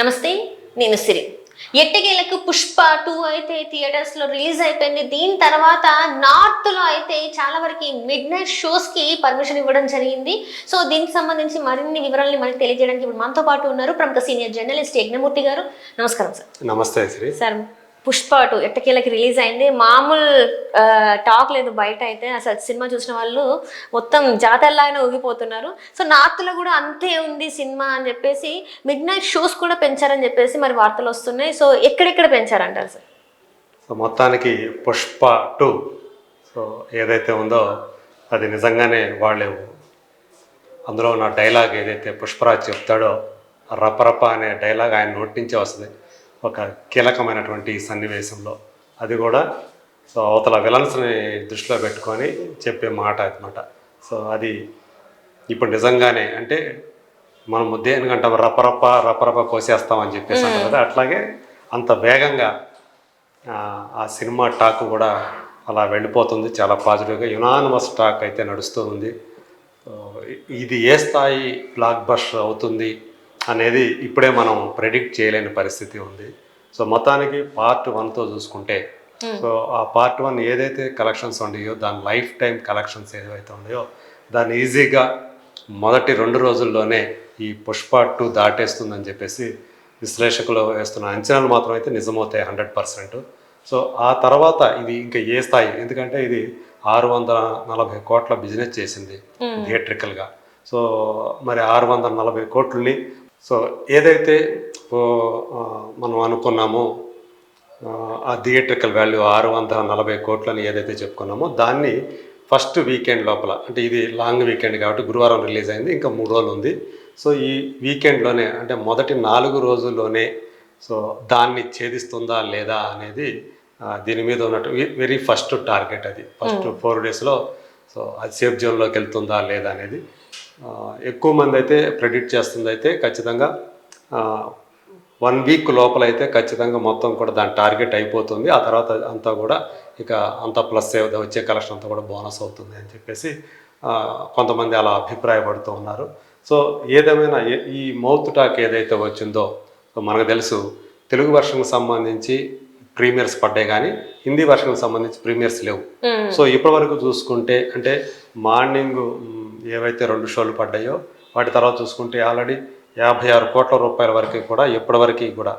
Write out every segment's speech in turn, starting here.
నమస్తే నేను సిరి. ఎట్టకేలకు పుష్ప టూ అయితే థియేటర్స్లో రిలీజ్ అయిపోయింది. దీని తర్వాత నార్త్లో అయితే చాలా వరకు మిడ్ నైట్ షోస్కి పర్మిషన్ ఇవ్వడం జరిగింది. సో దీనికి సంబంధించి మరిన్ని వివరాలని మనకి తెలియజేయడానికి ఇప్పుడు మనతో పాటు ఉన్నారు ప్రముఖ సీనియర్ జర్నలిస్ట్ యజ్ఞమూర్తి గారు. నమస్కారం సార్ నమస్తే సార్ పుష్ప టూ ఎట్టకేళ్ళకి రిలీజ్ అయింది. మామూలు టాక్ లేదు బయట అయితే. అసలు సినిమా చూసిన వాళ్ళు మొత్తం జాతరలాగానే ఊగిపోతున్నారు. సో నార్త్లో కూడా అంతే ఉంది సినిమా అని చెప్పేసి మిడ్ నైట్ షోస్ కూడా పెంచారని చెప్పేసి మరి వార్తలు వస్తున్నాయి. సో ఎక్కడెక్కడ పెంచారంటారు సార్? సో మొత్తానికి పుష్ప టూ సో ఏదైతే ఉందో అది నిజంగానే వాళ్ళు అందులో ఉన్న డైలాగ్ ఏదైతే పుష్పరాజ్ చెప్తాడో రపరప అనే డైలాగ్ ఆయన నోటి నుంచే వస్తుంది. ఒక కీలకమైనటువంటి సన్నివేశంలో. అది కూడా సో అవతల విలన్స్ని దృష్టిలో పెట్టుకొని చెప్పే మాట అనమాట సో అది ఇప్పుడు నిజంగానే అంటే మనం దేనికంటాం రపరప రపరప కోసేస్తామని చెప్పేసి అంటారు కదా అట్లాగే అంత వేగంగా ఆ, సినిమా టాక్ కూడా అలా వెళ్ళిపోతుంది. చాలా పాజిటివ్గా యునానిమస్ టాక్ అయితే నడుస్తూ ఉంది. ఇది ఏ స్థాయి బ్లాక్ బస్టర్ అవుతుంది? అనేది ఇప్పుడే మనం ప్రెడిక్ట్ చేయలేని పరిస్థితి ఉంది. సో మొత్తానికి పార్ట్ వన్తో చూసుకుంటే సో ఆ పార్ట్ వన్ ఏదైతే కలెక్షన్స్ ఉన్నాయో దాని లైఫ్ టైం కలెక్షన్స్ ఏదైతే ఉన్నాయో దాన్ని ఈజీగా మొదటి రెండు రోజుల్లోనే ఈ పుష్ప టూ దాటేస్తుందని చెప్పేసి విశ్లేషకులు వేస్తున్న అంచనాలు మాత్రం అయితే నిజమవుతాయి హండ్రెడ్ పర్సెంట్. సో ఆ తర్వాత ఇది ఇంకా ఏ స్థాయి? ఎందుకంటే ఇది ఆరు వందల నలభై కోట్ల బిజినెస్ చేసింది థియేట్రికల్గా సో మరి ఆరు వందల నలభై కోట్లని సో ఏదైతే మనం అనుకున్నామో ఆ, థియేట్రికల్ వాల్యూ ఆరు వందల నలభై కోట్లని ఏదైతే చెప్పుకున్నామో దాన్ని ఫస్ట్ వీకెండ్ లోపల అంటే ఇది లాంగ్ వీకెండ్ కాబట్టి గురువారం రిలీజ్ అయింది ఇంకా మూడు రోజులు ఉంది. సో ఈ వీకెండ్లోనే అంటే మొదటి నాలుగు రోజుల్లోనే సో దాన్ని ఛేదిస్తుందా లేదా అనేది దీని మీద ఉన్నట్టు వెరీ ఫస్ట్ టార్గెట్ అది. ఫస్ట్ ఫోర్ డేస్లో సో అది సేఫ్ జోన్లోకి వెళ్తుందా లేదా అనేది. ఎక్కువ మంది అయితే ప్రెడిక్ట్ చేస్తుంది అయితే ఖచ్చితంగా వన్ వీక్ లోపల అయితే ఖచ్చితంగా మొత్తం కూడా దాని టార్గెట్ అయిపోతుంది. ఆ తర్వాత అంతా కూడా ఇక అంతా ప్లస్ వచ్చే కలెక్షన్ అంతా కూడా బోనస్ అవుతుంది అని చెప్పేసి కొంతమంది అలా అభిప్రాయపడుతూ ఉన్నారు. సో ఏదేమైనా ఈ మౌత్ టాక్ ఏదైతే వచ్చిందో సో మనకు తెలుసు తెలుగు వర్షన్కి సంబంధించి ప్రీమియర్స్ పడ్డాయి కానీ హిందీ వర్షన్కి సంబంధించి ప్రీమియర్స్ లేవు. సో ఇప్పటివరకు చూసుకుంటే అంటే మార్నింగ్ ఏవైతే రెండు షోలు పడ్డాయో వాటి తర్వాత చూసుకుంటే ఆల్రెడీ యాభై ఆరు కోట్ల రూపాయల వరకు కూడా ఇప్పటివరకు కూడా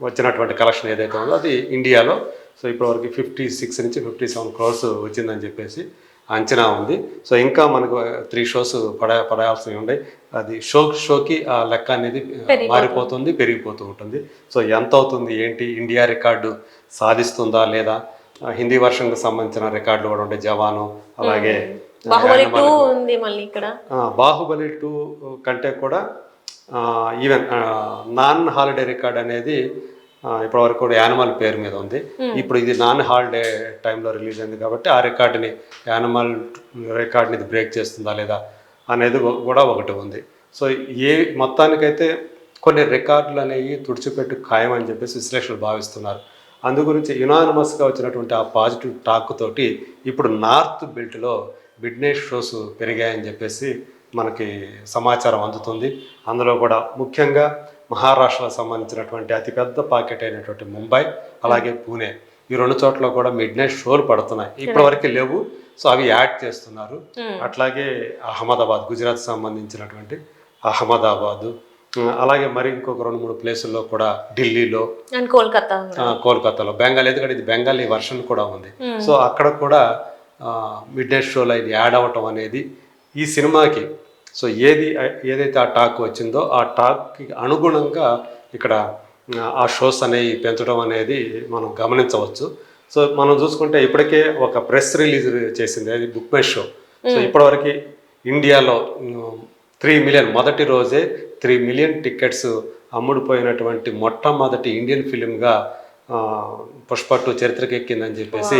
వచ్చినటువంటి కలెక్షన్ ఏదైతే ఉందో అది ఇండియాలో. సో ఇప్పటివరకు ఫిఫ్టీ సిక్స్ నుంచి ఫిఫ్టీ సెవెన్ క్రోర్స్ వచ్చిందని చెప్పేసి అంచనా ఉంది. సో ఇంకా మనకు త్రీ షోస్ పడ పడాల్సి ఉన్నాయి అది షో షోకి ఆ లెక్క అనేది మారిపోతుంది పెరిగిపోతూ ఉంటుంది. సో ఎంత అవుతుంది ఏంటి ఇండియా రికార్డు సాధిస్తుందా లేదా? హిందీ వర్షన్కి సంబంధించిన రికార్డులు కూడా ఉంటాయి జవాను అలాగే బాహుబలి టూ ఉంది మళ్ళీ ఇక్కడ. బాహుబలి టూ కంటే కూడా ఈవెన్ నాన్ హాలిడే రికార్డ్ అనేది ఆ, ఇప్పటివరకు కూడా యానిమల్ పేరు మీద ఉంది. ఇప్పుడు ఇది నాన్ హాలిడే టైంలో రిలీజ్ అయింది కాబట్టి ఆ రికార్డుని యానిమల్ రికార్డ్ని ఇది బ్రేక్ చేస్తుందా లేదా అనేది కూడా ఒకటి ఉంది. సో ఏ మొత్తానికైతే కొన్ని రికార్డులు అనేవి తుడిచిపెట్టి ఖాయం అని చెప్పేసి విశ్లేషకులు భావిస్తున్నారు. అందు గురించి యునానిమస్గా వచ్చినటువంటి ఆ పాజిటివ్ టాక్ తోటి ఇప్పుడు నార్త్ బెల్ట్లో బిడ్నెస్ షోస్ పెరిగాయని చెప్పేసి మనకి సమాచారం అందుతుంది. అందులో కూడా ముఖ్యంగా మహారాష్ట్రకు సంబంధించినటువంటి అతిపెద్ద పాకెట్ అయినటువంటి ముంబై అలాగే పూణే ఈ రెండు చోట్ల కూడా మిడ్ నైట్ షోలు పడుతున్నాయి. ఇప్పటివరకు లేవు. సో అవి యాడ్ చేస్తున్నారు. అట్లాగే అహ్మదాబాద్ గుజరాత్ సంబంధించినటువంటి అహ్మదాబాదు అలాగే మరి ఇంకొక రెండు మూడు ప్లేసుల్లో కూడా ఢిల్లీలో కోల్కతా. కోల్కతాలో. బెంగాల్ ఎందుకంటే ఇది బెంగాలీ వర్షన్ కూడా ఉంది. సో అక్కడ కూడా మిడ్ నైట్ షోలో ఇది యాడ్ అవ్వటం అనేది ఈ సినిమాకి. సో ఏది ఏదైతే ఆ టాక్ వచ్చిందో ఆ టాక్కి అనుగుణంగా ఇక్కడ ఆ, షోస్ అనేవి పెంచడం అనేది మనం గమనించవచ్చు. సో మనం చూసుకుంటే ఇప్పటికే ఒక ప్రెస్ రిలీజ్ చేసింది అది బుక్ మై షో సో ఇప్పటివరకు ఇండియాలో త్రీ మిలియన్ మొదటి రోజే త్రీ మిలియన్ టికెట్స్ అమ్ముడుపోయినటువంటి మొట్టమొదటి ఇండియన్ ఫిలింగా పుష్ప టూ చరిత్రకి ఎక్కిందని చెప్పేసి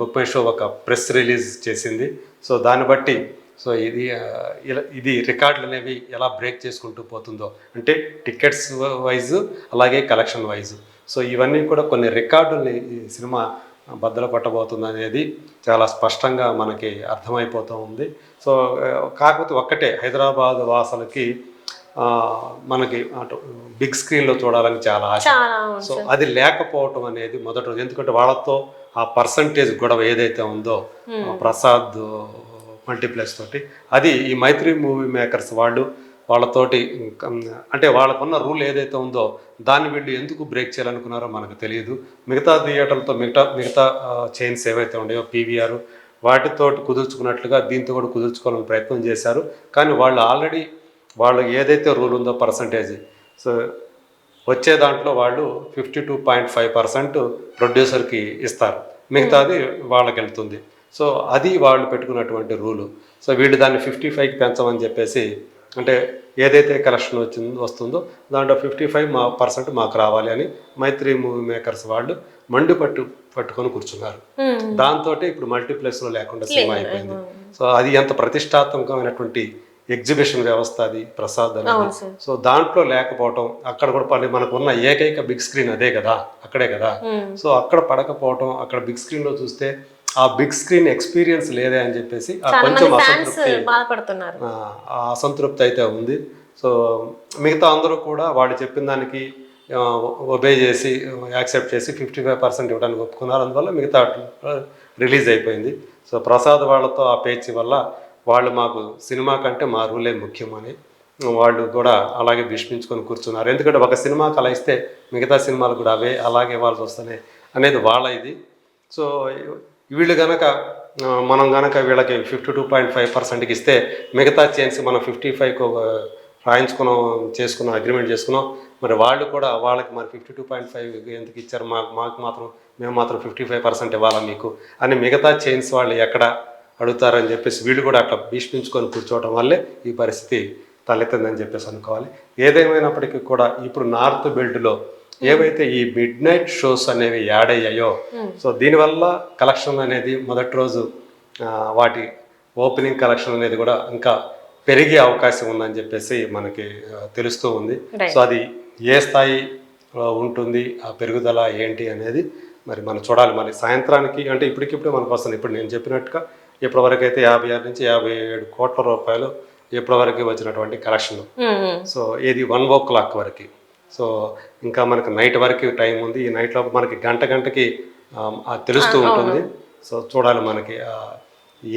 బుక్ మై షో ఒక ప్రెస్ రిలీజ్ చేసింది. సో దాన్ని బట్టి సో ఇది ఇది రికార్డులు అనేవి ఎలా బ్రేక్ చేసుకుంటూ పోతుందో అంటే టికెట్స్ వైజ్ అలాగే కలెక్షన్ వైజ్. సో ఇవన్నీ కూడా కొన్ని రికార్డుల్ని ఈ సినిమా బద్దలు కొట్టబోతుంది అనేది చాలా స్పష్టంగా మనకి అర్థమైపోతూ ఉంది. సో కాకపోతే ఒక్కటే హైదరాబాద్ వాసులకి మనకి అటు బిగ్ స్క్రీన్లో చూడాలని చాలా ఆశ. సో అది లేకపోవటం అనేది మొదటి రోజు. ఎందుకంటే వాళ్ళతో ఆ పర్సంటేజ్ గొడవ ఏదైతే ఉందో ప్రసాద్ మల్టీప్లెక్స్ తోటి అది ఈ మైత్రి మూవీ మేకర్స్ వాళ్ళు వాళ్ళతోటి అంటే వాళ్ళకున్న రూల్ ఏదైతే ఉందో దాన్ని వీళ్ళు ఎందుకు బ్రేక్ చేయాలనుకున్నారో మనకు తెలియదు. మిగతా థియేటర్లతో మిగతా మిగతా చైన్స్ ఏవైతే ఉన్నాయో పీవీఆర్ వాటితోటి కుదుర్చుకున్నట్లుగా దీంతో కూడా కుదుర్చుకోవాలని ప్రయత్నం చేశారు. కానీ వాళ్ళు ఆల్రెడీ వాళ్ళు ఏదైతే రూల్ ఉందో పర్సంటేజ్ సో వచ్చే దాంట్లో వాళ్ళు fifty two point five percent ప్రొడ్యూసర్కి ఇస్తారు. మిగతాది వాళ్ళకి వెళ్తుంది. సో అది వాళ్ళు పెట్టుకున్నటువంటి రూలు సో వీళ్ళు దాన్ని ఫిఫ్టీ ఫైవ్కి పెంచమని చెప్పేసి అంటే ఏదైతే కలెక్షన్ వచ్చిందో వస్తుందో దాంట్లో ఫిఫ్టీ ఫైవ్ మా పర్సెంట్ మాకు రావాలి అని మైత్రి మూవీ మేకర్స్ వాళ్ళు మండి పట్టు పట్టుకొని కూర్చున్నారు. మ్మ్. దాంతో ఇప్పుడు మల్టీప్లెక్స్లో లేకుండా సినిమా అయిపోయింది. సో అది ఎంత ప్రతిష్టాత్మకమైనటువంటి ఎగ్జిబిషన్ వ్యవస్థ అది ప్రసాద్ అనేది. సో దాంట్లో లేకపోవటం అక్కడ కూడా పని మనకు ఉన్న ఏకైక బిగ్ స్క్రీన్ అదే కదా అక్కడే కదా. సో అక్కడ పడకపోవటం అక్కడ బిగ్ స్క్రీన్లో చూస్తే ఆ బిగ్ స్క్రీన్ ఎక్స్పీరియన్స్ లేదే అని చెప్పేసి కొంచెం అసంతృప్తి ఆ అసంతృప్తి అయితే ఉంది. సో మిగతా అందరూ కూడా వాళ్ళు చెప్పిన దానికి ఒబే చేసి యాక్సెప్ట్ చేసి ఫిఫ్టీ ఫైవ్ పర్సెంట్ ఇవ్వడానికి ఒప్పుకున్నారు. అందువల్ల మిగతా రిలీజ్ అయిపోయింది. సో ప్రసాద్ వాళ్ళతో ఆ పేచి వల్ల వాళ్ళు మాకు సినిమా కంటే మా రూలే ముఖ్యమని వాళ్ళు కూడా అలాగే భీష్మించుకొని కూర్చున్నారు. ఎందుకంటే ఒక సినిమాకి అలా ఇస్తే మిగతా సినిమాలు కూడా అవే అలాగే ఇవ్వాల్సి వస్తున్నాయి అనేది వాళ్ళ ఇది. సో వీళ్ళు కనుక మనం కనుక వీళ్ళకి ఫిఫ్టీ టూ పాయింట్ ఫైవ్ పర్సెంట్కి ఇస్తే మిగతా చైన్స్ మనం ఫిఫ్టీ ఫైవ్ రాయించుకున్నాం చేసుకున్నాం అగ్రిమెంట్ చేసుకున్నాం. మరి వాళ్ళు కూడా వాళ్ళకి మరి ఫిఫ్టీ టూ పాయింట్ ఫైవ్ ఎందుకు ఇచ్చారు? మాకు మాకు మాత్రం మేము మాత్రం ఫిఫ్టీ ఫైవ్ పర్సెంట్ ఇవ్వాలా మీకు? అని మిగతా చైన్స్ వాళ్ళు ఎక్కడ అడుగుతారని చెప్పేసి వీళ్ళు కూడా అట్లా భీష్మించుకొని కూర్చోవడం వల్లే ఈ పరిస్థితి తలెత్తిందని చెప్పేసి అనుకోవాలి. ఏదేమైనప్పటికీ కూడా ఇప్పుడు నార్త్ బెల్ట్లో ఏవైతే ఈ మిడ్ నైట్ షోస్ అనేవి యాడ్ అయ్యాయో సో దీనివల్ల కలెక్షన్ అనేది మొదటి రోజు వాటి ఓపెనింగ్ కలెక్షన్ అనేది కూడా ఇంకా పెరిగే అవకాశం ఉందని చెప్పేసి మనకి తెలుస్తూ ఉంది. సో అది ఏ స్థాయి ఉంటుంది ఆ పెరుగుదల ఏంటి అనేది మరి మనం చూడాలి. మరి సాయంత్రానికి అంటే ఇప్పటికిప్పుడే మనకు వస్తుంది. ఇప్పుడు నేను చెప్పినట్టుగా ఇప్పటివరకు అయితే యాభై ఆరు నుంచి యాభై ఏడు కోట్ల రూపాయలు ఇప్పటివరకు వచ్చినటువంటి కలెక్షన్. సో ఇది వన్ ఓ క్లాక్ వరకు. సో ఇంకా మనకి నైట్ వరకు టైం ఉంది. ఈ నైట్ లోపు మనకి గంట గంటకి తెలుస్తూ ఉంటుంది. సో చూడాలి మనకి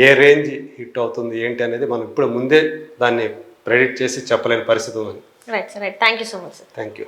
ఏ రేంజ్ హిట్ అవుతుంది ఏంటి అనేది మనం ఇప్పుడు ముందే దాన్ని ప్రెడిక్ట్ చేసి చెప్పలేని పరిస్థితి ఉంది. Right sir right thank you so much sir thank you